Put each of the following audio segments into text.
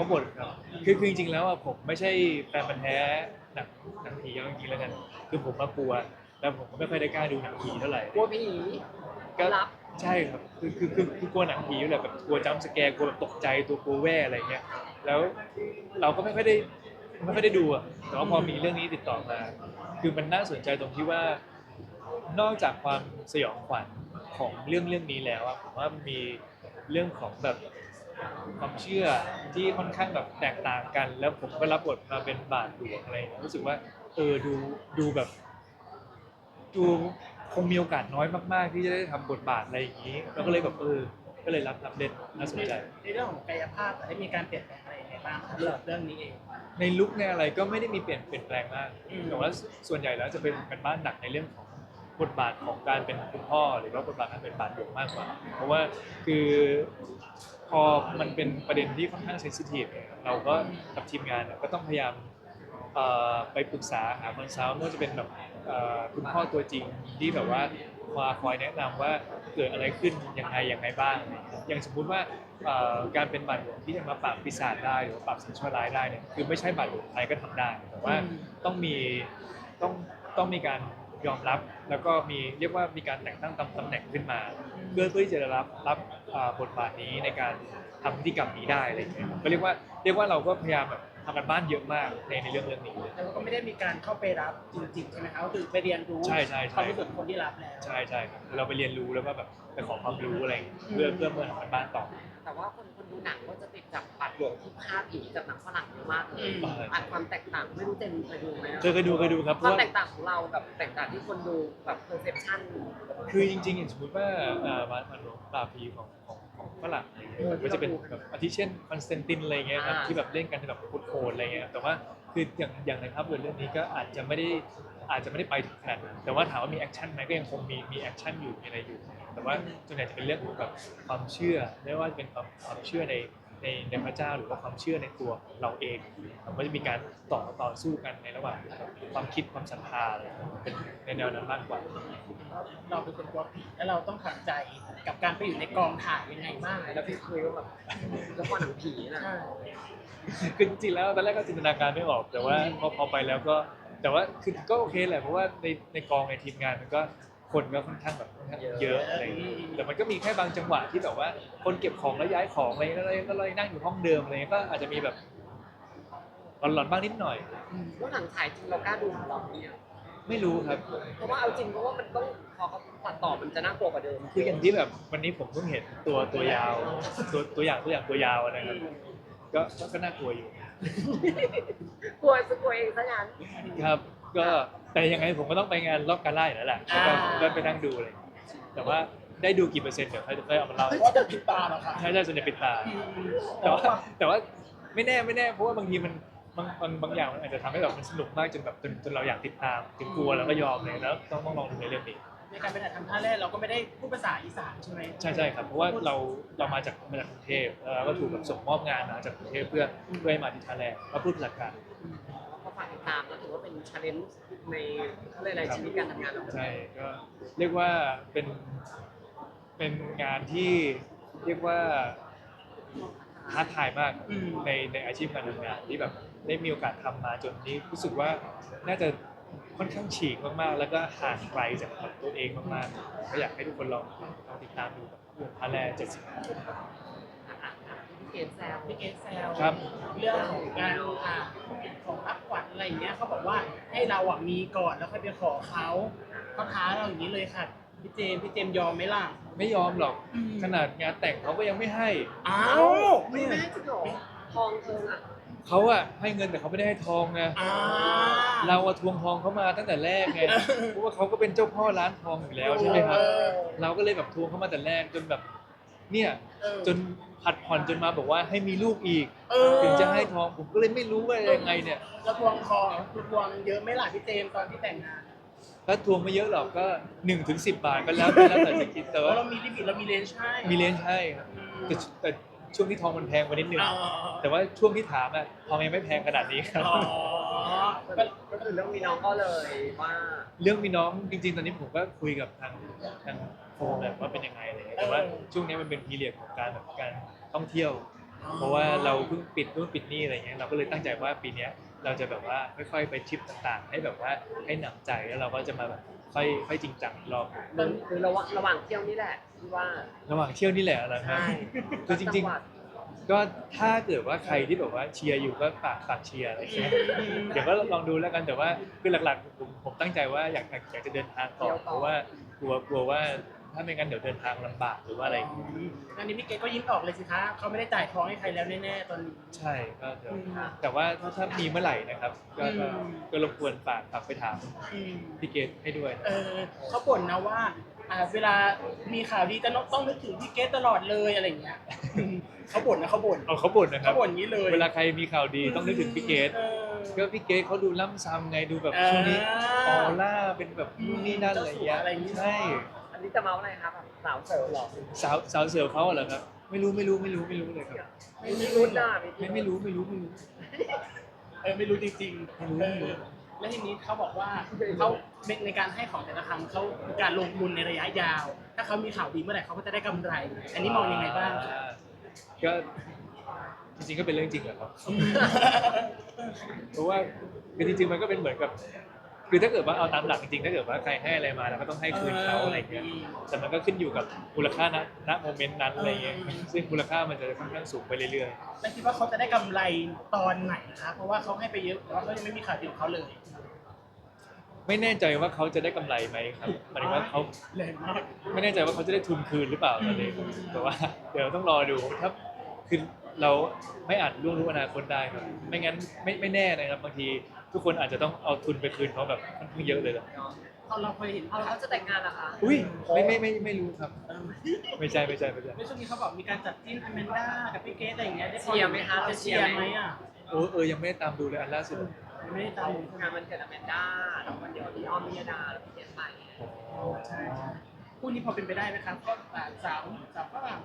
ราะบทครับคือคือจริงๆแล้วอะผมไม่ใช่แฟนพันธุ์แท้หนังหนังผีเอาจริงๆแล้วกันคือผมมากลัวแล้วผมก็ไม่ค่อยได้กล้าดูหนังผีเท่าไหร่กลัวผีก็รับใช่ครับคือคือคือคือกลัวหนังผีอยู่แหละแบบกลัวจัมป์สแกร์กลัวแบบตกใจตัวกลัวแว่อะไรเงี้ยแล้วเราก็ไม่ค่อยได้ไม่ค่อยได้ดูอะแต่ว่าพอมีเรื่องนี้ติดต่อมา คือมันน่าสนใจตรงที่ว่า นอกจากความสยองขวัญของเรื่องเรื่องนี้แล้วอะผมว่ามันมีเรื่องของแบบ ความเชื่อที่ค่อนข้างแบบแตกต่างกัน แล้วผมก็รับบทมาเป็นบาทหลวงอะไรอย่างเงี้ยรู้สึกว่าเออดูดูแบบ ดูคงมีโอกาสน้อยมาก ๆ ที่จะได้ทำบทบาทอะไรอย่างนี้แล้วก็เลยแบบเออก็เลยรับรับเล่นน่าสนใจ ในเรื่องของกายภาพได้มีการเปลี่ยนแปลงอะไรยังไงบ้างครับสำหรับเรื่องนี้เอง ในลุคในอะไรก็ไม่ได้มีเปลี่ยนเปลี่ยนแปลงมากอืม แต่ว่าส่วนใหญ่แล้วจะเป็นเป็นบ้านหนักในเรื่องของบทบาทของการเป็นคุณพ่อหรือว่าบทบาทการเป็นบาทหลวงมากกว่า เพราะว่าคือ พอมันเป็นประเด็นที่ค่อนข้างเซนซิทีฟเนี่ยเราก็กับทีมงานเนี่ยก็ต้องพยายามเอ่อไปปรึกษาหาคอนซัลท์ไม่ว่าจะเป็นแบบเอ่อคุณพ่อตัวจริงที่แบบว่ามาคอยแนะนำว่าเกิดอะไรขึ้นยังไงยังไงบ้าง อย่างสมมุติว่าเอ่อการเป็นบาทหลวงที่จะมาปราบปีศาจได้หรือว่าปราบสิ่งชั่วร้ายได้เนี่ยคือไม่ใช่บาทหลวงใครก็ทำได้ แต่ว่าต้องมีต้องต้องมีการ ยอมรับแล้วก็มีเรียกว่ามีการแต่งตั้งตำตำแหน่งขึ้นมา เพื่อเพื่อที่จะรับรับอ่าบทบาทนี้ในการทำพิธีกรรมนี้ได้อะไรอย่างเงี้ยก็เรียกว่าเรียกว่าเราก็พยายามแบบทำกันบ้านเยอะมากในในเรื่องเรื่องนี้ แต่ว่าก็ไม่ได้มีการเข้าไปรับจริงๆใช่ไหมครับก็คือไปเรียนรู้ใช่ใช่ใช่ ความรู้สึกของคนที่รับแล้ว ใช่ใช่ครับเราไปเรียนรู้แล้วก็แบบไปขอความรู้อะไรอย่างเงี้ยเพื่อเพื่อเพื่อทำกันบ้านต่อ แต่ว่าคนคนดูหนังก็จะติดจากบาดหลวงที่ภาพผีจากหนังฝรั่งเยอะมากเลยอืมอ่านความแตกต่างไม่รู้เจนเคยดูไหมอะเคยเคยดูเคยดูครับเพความราะว่าแตกต่างของเรากับแตกต่างที่คนดูแบบ perception คือจริงๆอย่างสมมติว่าอ่ามามาหลวงปราบผีของของของฝรั่งอะไรเงี้ยมันก็จะเป็นแบบอาทิเช่นคอนสแตนตินอะไรเงี้ยครับอ่าที่แบบเล่นกันแบบโคตรๆอะไรเงี้ยแต่ว่าคืออย่างอย่างในภาพยนตร์เรื่องนี้ก็อาจจะไม่ได้ อาจจะไม่ได้ไปถึงขนาดนั้นแต่ว่าถามว่ามีแอคชั่นไหมก็ยังคงมีมีแอคชั่นอยู่มีอะไรอยู่ แต่ว่าส่วนใหญ่จะเป็นเรื่องของแบบความเชื่อไม่ว่าจะเป็นความความเชื่อในในในพระเจ้าหรือว่าความเชื่อในตัวเราเองมันก็จะมีการต่อต่อสู้กันในระหว่างความคิดความศรัทธาอะไรเป็นในแนวนั้นมากกว่า เราเป็นคนกลัวผีแล้วเราต้องทำใจกับการไปอยู่ในกองถ่ายยังไงบ้างแล้วพี่คุยว่าแบบละครหนังผีนะใช่คือจริงๆแล้วตอนแรกก็จินตนาการไม่ออก แต่ว่าพอพอไปแล้วก็ แต่ว่าคือก็โอเคแหละเพราะว่าในในกองในทีมงานมันก็คนก็ค่อนข้างแบบค่อนข้างเยอะอะไรอย่างเงี้ยแต่มันก็มีแค่บางจังหวะที่แบบว่า คนเก็บของแล้วย้ายของอะไรก็เลยก็เลยนั่งอยู่ห้องเดิมอะไรเงี้ยก็อาจจะมีแบบหลอนๆบ้างนิดหน่อยว่าหนังฉายจริงเรากล้าดูของเราเนี่ยไม่รู้ครับ เพราะว่าเอาจริงเพราะว่ามันต้องพอเขาตัดต่อมันจะน่ากลัวกว่าเดิมคืออย่างที่แบบวันนี้ผมเพิ่งเห็นตัวตัวยาว ตัวตัวอย่างตัวอย่างตัวยาวนะครับก็ก็ก็น่ากลัวอยู่ กลัวจะกลัวเองซะงั้น ครับ ก็แต่ยังไงผมก็ต้องไปงานรอบการไล่อยู่แล้วแหละแล้วก็ก็ไปนั่งดูเลยแต่ว่าได้ดูกี่เปอร์เซ็นต์เดี๋ยวค่อยค่อยเอามาเล่า ว่าจะผิดตาเหรอครับใช่ใช่ส่วนใหญ่ปิดตา แต่ว่าแต่ว่าไม่แน่ไม่แน่เพราะว่าบางทีมันบางบางบางอย่างมันอาจจะทำให้แบบมันสนุกมากจนแบบจนจนเราอยากติดตามจนกลัวแล้วก็ยอมเลยแล้วต้องต้องลองดูในเรื่องนี้ ในการไปถ่ายทำท่าแรกเราก็ไม่ได้พูดภาษาอีสานใช่ไหมใช่ใช่ครับเพราะว่าเราเรามาจากมาจากกรุงเทพแล้วเราก็ถูกแบบส่งมอบงานมาจากกรุงเทพเพื่อเพื่อให้มาที่ท่าแรกมาพูดภาษากลางก็ฝากติดตามแล้วถือว่าเป็นชาเลนจ์ในอะไรหลายๆชีวิตการทำงานเราใช่ก็เรียกว่าเป็นเป็นงานที่เรียกว่าท้าทายมากอืมในในอาชีพการทำงานที่แบบได้มีโอกาสทำมาจนนี้รู้สึกว่าน่าจะ ค่อนข้างฉีกมากๆ แล้วก็ห่างไกลจากแบบตัวเองมากๆก็อยากให้ทุกคนลองลองติดตามดูแบบวงพาแลเจ็ดสิบพี่เกณฑ์แซวพี่เกสแซลครับ เรื่องของการอ่าของรับขวัญอะไรอย่างเงี้ยเขาบอกว่าให้เราอะมีก่อนแล้วค่อยไปขอเขาเขาท้าเราอย่างนี้เลยค่ะพี่เจมส์พี่เจมส์ยอมไหมล่ะ ไม่ยอมหรอก อืม ขนาดงานแต่งเขาก็ยังไม่ให้ อ้าว ไม่แม่จริงเหรอทองเธออะ เขาอะให้เงินแต่เขาไม่ได้ให้ทองไงอ่า เราอะทวงทองเขามาตั้งแต่แรกไงเพราะว่าเขาก็เป็นเจ้าพ่อร้านทองอยู่แล้วใช่ไหมครับ เออ เราก็เลยแบบทวงเขามาแต่แรกจนแบบ เนี่ย เออ จนผัดผ่อนจนมาบอกว่าให้มีลูกอีก เออ ถึงจะให้ทองผมก็เลยไม่รู้ว่ายังไงเนี่ยแล้วทวงทองทวงเยอะไหมล่ะพี่เจมส์ตอนที่แต่งงานถ้าทวงไม่เยอะหรอกก็1นถึงสิบาทก็แล้วแต่แล้วแต่จะคิดแต่เพว่าราะเรามีลิมิตเรามีเลนส์ให้มีเลนส์ให้ครับอืมแต่แต่ ช่วงที่ทองมันแพงกว่านิดนึงอ๋อแต่ว่าช่วงที่ถามอะทองยังไม่แพงขนาดนี้ครับอ๋อก็ก็คือเรื่องมีน้องก็เลยว่าเรื่องมีน้องจริงๆ ตอนนี้ผมก็คุยกับทางทางโฟมแบบว่าเป็นยังไงอะไรเงี้ยแต่ว่าช่วงนี้มันเป็นพีเรียดของการแบบการท่องเที่ยว เพราะว่าเราเพิ่งปิดนู่นปิดนี่อะไรเงี้ยเราก็เลยตั้งใจว่าปีเนี้ยเราจะแบบว่าค่อยๆไปทริปต่างๆ ให้แบบว่าให้หนำใจแล้วเราก็จะมาแบบ ค่อยค่อยจริงจังอีกรอบ มันคือระหว่างระหว่างเที่ยวนี่แหละที่ว่า ระหว่างเที่ยวนี่แหละนะครับใช่ คือจริงจัหวัดๆก็ถ้าเกิดว่าใครที่แบบว่าเชียร์อยู่ก็ฝากฝากเชียร์อะไรเงี้ยเดี๋ยวก็ลองดูแล้วกันแต่ว่าคือหลักๆผมผมตั้งใจว่าอยากอยากอยากจะเดินทางต่อเพราะว่ากลัวกลัวว่า ถ้าไม่งั้นเดี๋ยวเดินทางลำบากหรือว่าอะไรอย่างเงี้ยอันนี้พี่เกดก็ยิ้มออกเลยสิคะเขาไม่ได้จ่ายทองให้ใครแล้วแน่ๆตอนนี้ ใช่ก็เดี๋ยวอืมแต่ว่าถ้าถ้ามีเมื่อไหร่นะครับก็ก็อืม ก็รบกวนฝากฝากไปถามอืม พี่เกดให้ด้วยเออเขาบ่นนะว่าอ่า เวลามีข่าวดีจะต้องนึกถึงพี่เกดตลอดเลยอะไรอย่างเงี้ยอืมเขาบ่นนะเขาบ่นเอาเขาบ่นนะครัเขาบบ่นอย่างนี้เลยเวลาใครมีข่าวดีต้องนึกถึงพี่เกดเออ ก็พี่เกดเขาดูล่ำซ้ำไงดูแบบอ่าช่วงนี้ออร่าเป็นแบบนู่นนี่นั่นอะไรอย่างเงี้ยเจ้าสัวอะไรอย่างงี้ใช่อั นนี้จะเมาอะไรครับแบบสาวเสิร์ฟเหรอสาวสาวเสือเขาเหรอครับ ไม่รู้ไม่รู้ไม่รู้ไม่รู้เลยครับไม่มีรุ่นน่ะไม่ไม่รู้ไม่รู้ไม่รู้ เออไม่รู้จริงไม่รู้ๆเออแล้วทีนี้เขาบอกว่าเขาในการให้ของแต่ละครั้งเขามีการลงทุนในระยะยาว ถ้าเขามีข่าวดีเมื่อไหร่เขาก็จะได้กำไร อันนี้มองยังไงบ้างคะอ่ก็จริงๆก็เป็นเรื่องจริงแหละครับ เพราะว่าคือจริงๆมันก็เป็นเหมือนกับ คือถ้าเกิดว่าเอาตามหลักจริงๆถ้าเกิดว่าใครให้อะไรมาเราก็ต้องให้คืนเขาอะไรเงี้ยแต่มันก็ขึ้นอยู่กับมูลค่าณณโมเมนต์นั้นอะไรเงี้ยซึ่งมูลค่ามันจะค่อนข้างสูงไปเรื่อยแล้วคิดว่าเขาจะได้กำไรตอนไหนคะเพราะว่าเขาให้ไปเยอะแต่ว่าเขายังไม่มีข่าวดีของเขาเลยๆไม่แน่ใจว่าเขาจะได้กำไรไหมครับหมายถึงว่าเขาแรงมากไม่แน่ใจว่าเขาจะได้ทุนคืนหรือเปล่าตอนนี้แต่ว่าเดี๋ยวต้องรอดูถ้าคือเราไม่อาจล่วงรู้อนาคตได้ครับ ไม่งั้นไม่ไม่แน่นะครับบางที ทุกคนอาจจะต้องเอาทุนไปคืนเขาแบบค่อนข้างเยอะเลยแหละเราเราเคยเห็นเอาแล้วเขาจะแต่งงานเหรอคะอุ้ยไม่ไม่ไม่ไม่รู้ครับเออไม่ใช่ไม่ใช่ไม่ใช่ในช่วงนี้เขาบอกมีการจัดจิ้นอแมนด้ากับพี่เกสอะไรอย่างเงี้ยได้พอเชียร์ไหมคะจะเชียร์ไหมอะโอ้เออยังไม่ได้ตามดูเลยอันล่าสุดยังไม่ได้ตามผมงานมันเกิดอแมนด้าแล้ววันเดียวพี่อ้อมพิยดาแล้วพี่เจนไปใช่คู่นี้พอเป็นไปได้ไหมครับก็สาวสาวสาวฝรั่ง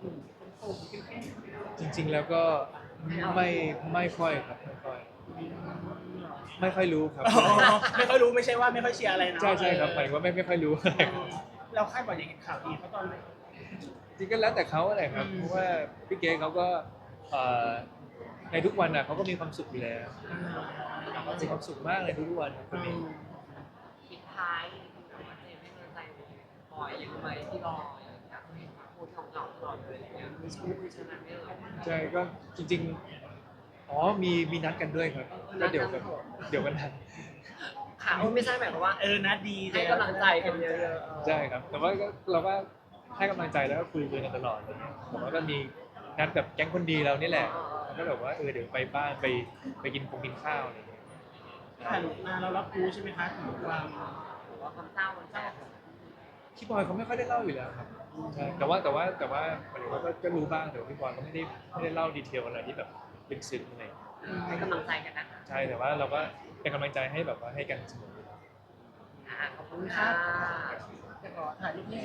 หนุ่มคนโตเป็นแค่จริงๆแล้วก็ไม่ไม่ค่อยครับไม่ค่อย ไม่ค่อยรู้ครับ ไม่ค่อยรู้ไม่ใช่ว่าไม่ค่อยเชียร์อะไรนะใช่ใช่ครับหมายถึงว่าไม่ไม่ค่อยรู้อะไรครับเราคาดหวังอยากเห็นข่าวดีเขาตอนไหน จริงก็แล้วแต่เขาอะไรครับอืม เพราะว่าพี่เก๋เขาก็เอ่อในทุกวันน่ะเขาก็มีความสุขอยู่แล้วเขามีความสุขมากเลยทุกๆวันครับคนนี้ปิดท้ายเจนให้กำลังใจบอยยังไหมที่รออยากพูดของเราตลอดเลยมีชู้มีชนะไม่เลยใช่ก็จริงๆ อ๋อมีมีนัดกันด้วยครับก็เดี๋ยวกันเดี๋ยวกันทันค่ะไม่ใช่หมายความว่าเออนะดีให้กำลังใจกันเยอะๆใช่ครับ แต่ว่าก็เราก็ให้กำลังใจแล้วก็คุยคุยกันตลอดอะไรเงี้ยผมว่าก็มีนัดกับแก๊งคนดีเรานี่แหละแล้วก็แบบว่าเออเดี๋ยวไปบ้านไปไปกินคงกินข้าวอะไรเงี้ยผ่านมาเรารับรู้ใช่ไหมคะถึงความหรือว่าความเศร้ามันเศร้าพี่บอยเขาไม่ค่อยได้เล่าอยู่แล้วครับใช่แต่ว่าแต่ว่าแต่ว่าหมายถึงว่าก็ก็รู้บ้างแต่ว่าพี่บอยก็ไม่ได้ไม่ได้เล่าดีเทลอะไรที่แบบ ลึกซึ้งอะไรให้กำลังใจกันนะคะใช่แต่ว่าเราก็เป็นกำลังใจให้แบบว่าให้กันเสมออ่าขอบคุณค่ะ จะขอถ่ายรูปนี้